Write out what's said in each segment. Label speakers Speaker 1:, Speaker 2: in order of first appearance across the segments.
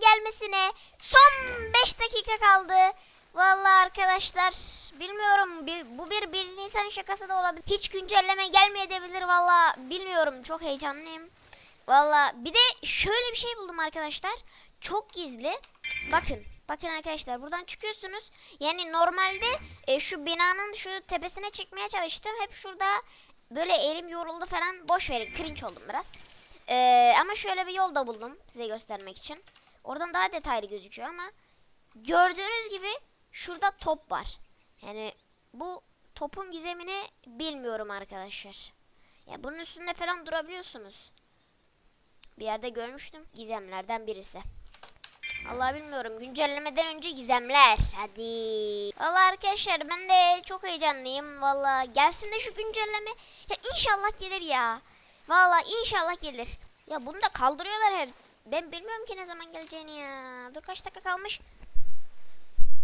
Speaker 1: gelmesine son 5 dakika kaldı. Vallahi arkadaşlar bilmiyorum bir, bu bir 1 Nisan şakası da olabilir. Hiç güncelleme gelmeyebilir vallahi bilmiyorum çok heyecanlıyım. Valla bir de şöyle bir şey buldum arkadaşlar. Çok gizli. Bakın. Bakın arkadaşlar buradan çıkıyorsunuz. Yani normalde e, şu binanın şu tepesine çıkmaya çalıştım. Hep şurada böyle elim yoruldu falan. Boş verin. Cringe oldum biraz. E, ama şöyle bir yol da buldum size göstermek için. Oradan daha detaylı gözüküyor ama gördüğünüz gibi şurada top var. Yani bu topun gizemini bilmiyorum arkadaşlar. Ya bunun üstünde falan durabiliyorsunuz. Bir yerde görmüştüm. Gizemlerden birisi. Allah bilmiyorum. Güncellemeden önce gizemler. Hadi. Valla arkadaşlar ben de çok heyecanlıyım. Valla gelsin de şu güncelleme. Ya inşallah gelir ya. Valla inşallah gelir. Ya bunu da kaldırıyorlar her. Ben bilmiyorum ki ne zaman geleceğini ya. Dur kaç dakika kalmış.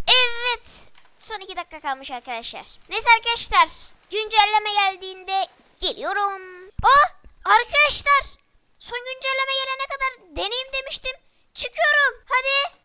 Speaker 1: Evet. Son iki dakika kalmış arkadaşlar. Neyse arkadaşlar. Güncelleme geldiğinde geliyorum. Oh arkadaşlar. Son güncelleme gelene kadar deneyim demiştim. Çıkıyorum. Hadi.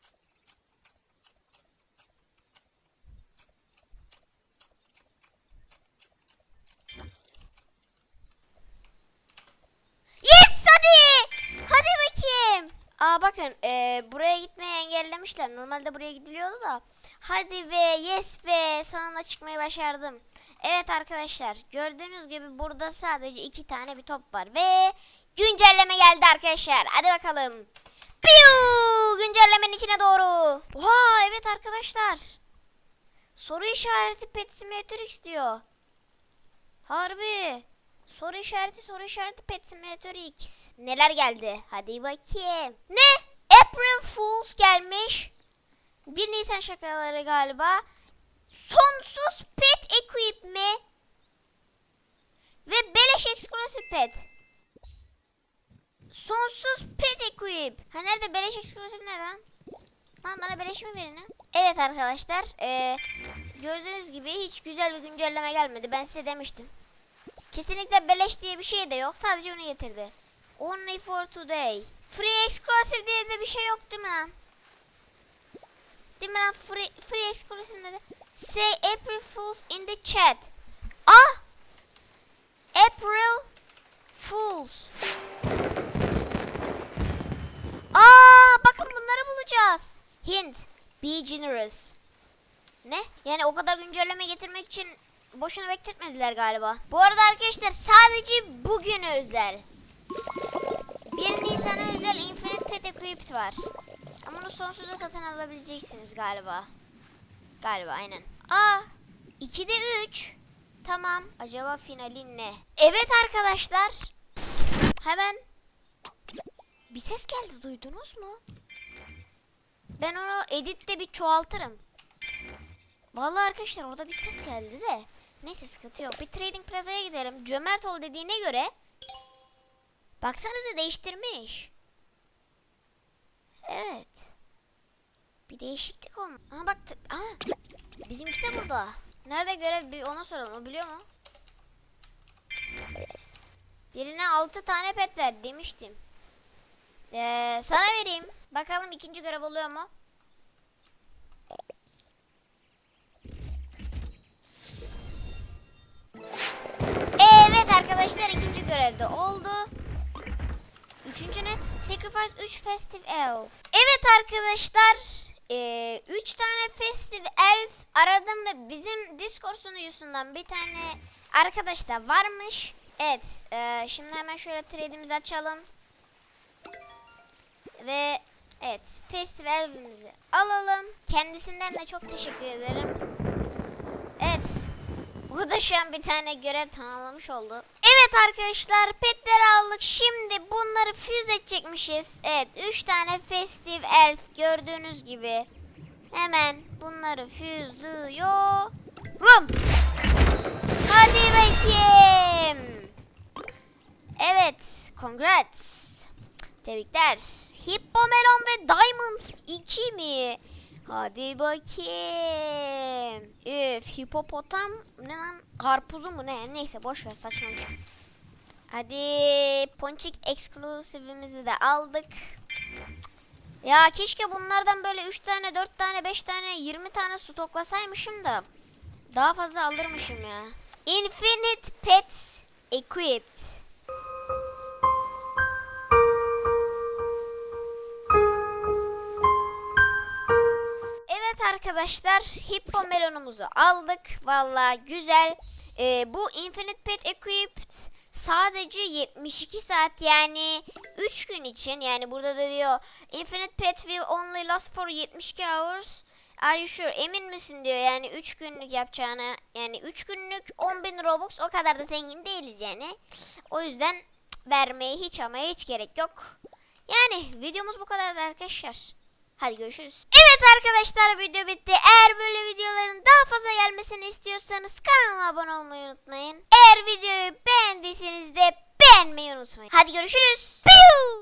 Speaker 1: Yes hadi. Hadi bakayım. Aa bakın e, buraya gitmeyi engellemişler. Normalde buraya gidiliyordu da. Hadi be yes be sonunda çıkmayı başardım. Evet arkadaşlar gördüğünüz gibi burada sadece iki tane bir top var. Ve güncelleme geldi arkadaşlar. Hadi bakalım. Piu! Güncellemenin içine doğru. Oha evet arkadaşlar. Soru işareti Pet Simulator X diyor. Harbi. Soru işareti soru işareti Pet Simulator X. Neler geldi? Hadi bakayım. Ne? April Fools gelmiş. 1 Nisan şakaları galiba. Sonsuz pet equip mi? Ve beleş exclusive pet. Sonsuz pet equip. Ha nerede beleş exclusive ne lan? Bana beleş mi verin? Evet arkadaşlar. eee, gördüğünüz gibi hiç güzel bir güncelleme gelmedi. Ben size demiştim. Kesinlikle beleş diye bir şey de yok. Sadece onu getirdi. Only for today. Free exclusive diye de bir şey yok değil mi lan? Değil mi lan? Free, free exclusive dedi. Say April Fools in the chat. Ah! April Fools. Aa, bakın bunları bulacağız. Hint. Be generous. Ne? Yani o kadar güncelleme getirmek için boşuna bekletmediler galiba. Bu arada arkadaşlar sadece bugün özel. 1 Nisan'a özel Infinite Pet Equipped var. Ama bunu sonsuza satın alabileceksiniz galiba. Galiba aynen. Aa 2'de 3. Tamam. Acaba finali ne? Evet arkadaşlar. Hemen bir ses geldi duydunuz mu? Ben onu editte bir çoğaltırım. Vallahi arkadaşlar orada bir ses geldi de. Neyse sıkıntı yok. Bir trading plazaya gidelim. Cömert ol dediğine göre. Baksanıza değiştirmiş. Evet. Bir değişiklik olmuş. Aha bak. Aa, bizimki de burada. Nerede görev bir ona soralım. O biliyor mu? Birine 6 tane pet ver demiştim. Ee, sana vereyim. Bakalım ikinci görev oluyor mu? Evet arkadaşlar ikinci görevde oldu. Üçüncü ne? Sacrifice 3 Festive Elf. Evet arkadaşlar. 3 tane Festive Elf aradım ve bizim Discord sunucusundan bir tane arkadaş da varmış. Evet. eee, şimdi hemen şöyle trade'imizi açalım. Ve evet Festive Elf'imizi alalım. Kendisinden de çok teşekkür ederim. Evet. Bu da şu an bir tane görev tamamlamış oldu. Evet arkadaşlar petleri aldık. Şimdi bunları füz edecekmişiz. Evet 3 tane festive elf gördüğünüz gibi. Hemen bunları füzlüyorum. Hadi bakayım. Evet congrats. Tebrikler. Hippo Melon ve Diamond 2 mi? Hadi bakayım. Üf hipopotam ne lan? Karpuzu mu ne? Neyse boş ver saçmalık. Hadi Ponçik exclusive'imizi de aldık. Ya keşke bunlardan böyle 3 tane, 4 tane, 5 tane, 20 tane stoklasaymışım da daha fazla alırmışım ya. Infinite Pets Equipped. Arkadaşlar hippo melonumuzu aldık. Valla güzel. Ee, bu Infinite Pet Equipped sadece 72 saat yani 3 gün için yani burada da diyor Infinite Pet will only last for 72 hours. Are you sure? Emin misin diyor yani 3 günlük yapacağına yani 3 günlük 10.000 Robux o kadar da zengin değiliz yani. O yüzden vermeye hiç ama hiç gerek yok. Yani videomuz bu kadardı arkadaşlar. Hadi görüşürüz. Evet arkadaşlar video bitti. Eğer böyle videoların daha fazla gelmesini istiyorsanız kanalıma abone olmayı unutmayın. Eğer videoyu beğendiyseniz de beğenmeyi unutmayın. Hadi görüşürüz. Piu!